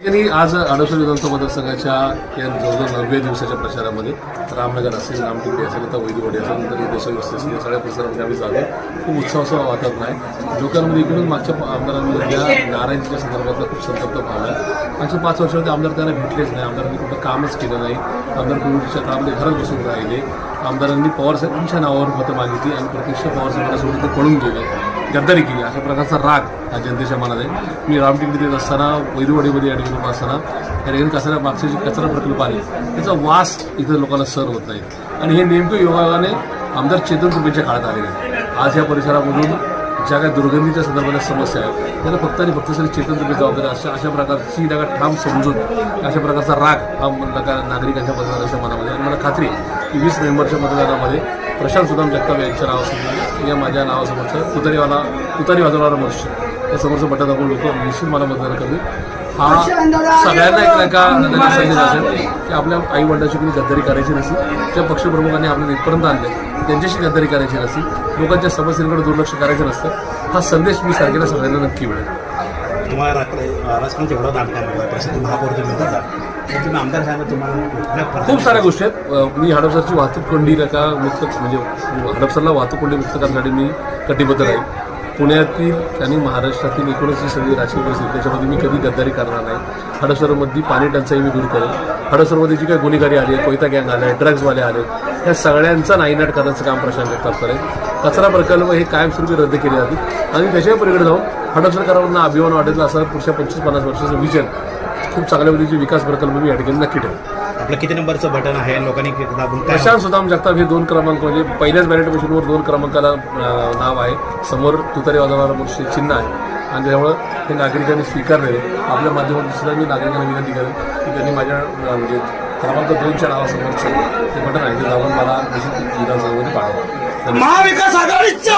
ठिकाणी आज अडोसर विधानसभा मतदारसंघाच्या या जवळजवळ नव्या दिवसाच्या प्रचारामध्ये रामनगर असेल नामटिंपे असेल तर वैदवाडी असेल नंतर हे असेल या सगळ्या प्रचारामध्ये आम्ही जातो. खूप उत्साहाचं वातावरण आहे. लोकांमध्ये इकडून मागच्या आमदारांमधल्या नारायणच्या संदर्भातला खूप संतप्त भाव आहे. मागच्या पाच वर्षामध्ये आमदार त्यांना भेटलेच नाही. आमदारांनी कुठं कामच केलं नाही. आमदार कोविडच्या काळामध्ये घरात बसून राहिले. आमदारांनी पवारसाहेबांच्या नावावर मतं मागितली आणि प्रत्यक्ष पवारसाहेबांसोबत ते पळून गेले. गद्दारी केली. अशा प्रकारचा राग हा जनतेच्या मनात आहे. मी रामटेकडी देत असताना वैदवाडीमध्ये या ठिकाणी असताना या ठिकाणी कचरा मागचे जे कचरा प्रकल्प आहे त्याचा वास इथं लोकांना सर होत नाही आणि हे नेमकं विभागाने आमदार चेतन तुपेच्या काळात आलेले आज या परिसरामधून ज्या काही दुर्गंधीच्या संदर्भातल्या समस्या आहेत. त्याला फक्त आणि फक्त सर चेतन तुपे जबाबदारी अशा अशा प्रकारची त्या ठाम समजून अशा प्रकारचा राग हा नका- नागरिकांच्या मतदाराच्या मनामध्ये आणि मला खात्री आहे की वीस नोव्हेंबरच्या मतदानामध्ये प्रशांत सुदाम जगताप यांच्या नावासमोर या माझ्या नावासमोरचं तुतारीवाला तुतारी वाजवणारा मनुष्य. या समोरचं बटन दाखवून लोक निश्चित मला मतदान करतील. हा सगळ्यांना एक नका त्याचा संदेश असेल. की आपल्या आई वडिलांची कोणी गद्दारी करायची नसेल ज्या पक्षप्रमुखांनी आपल्याला इथपर्यंत आणले त्यांच्याशी गद्दारी करायची नसेल लोकांच्या समस्यांकडे दुर्लक्ष करायचं नसतं हा संदेश मी सारखेला सगळ्यांना नक्की मिळेल. तुम्हाला राजकारण जेवढं प्रसिद्ध महापौर तुम्ही आमदार तुम्हाला खूप साऱ्या गोष्टी आहेत. मी हडपसरची वाहतूक कोंडी नका मुक्त म्हणजे हडपसरला वाहतूक कोंडी मुक्त करण्यासाठी मी कटिबद्ध राहील. पुण्यातील आणि महाराष्ट्रातील एकूणच जी सगळी राजकीय परिस्थिती त्याच्यामध्ये मी कधी गद्दारी करणार नाही. हडपसरमधली पाणी टंचाई मी दूर करेल. हडपसरमध्ये जी काही गुन्हेगारी आली आहे कोयता गँग आले ड्रग्जवाले आले ह्या सगळ्यांचा नाईनाट करण्याचं काम प्रशांत जगताप करेल. कचरा प्रकल्प हे कायमस्वरूपी रद्द केले जातील. आणि त्याच्या पलीकडे जाऊन हडपसरकरांना अभिमान वाटेल असा पुढच्या पंचवीस पन्नास वर्षाचं विजन खूप चांगल्या पद्धतीचे विकास प्रकल्प मी या ठिकाणी नक्की ठेवेन आपलं किती नंबरचं बटन आहे? लोकांनी किती दाबून काय प्रशांत सुदाम जगताप हे दोन क्रमांक म्हणजे पहिल्याच बॅलेट मशीनवर दोन क्रमांकाला अं, नाव आहे. समोर तुतारी वाजवणारा मनुष्य चिन्ह आहे. आणि त्यामुळं हे नागरिकांनी स्वीकारलेले आपल्या माध्यमातून सुद्धा मी नागरिकांना विनंती करेन की त्यांनी माझ्या अं, म्हणजे क्रमांक दोनच्या नावासमोरचं ते बटन आहे ते दाबून मला विधानसभेमध्ये पाठवा. धन्यवाद. महाविकास आघाडीच्या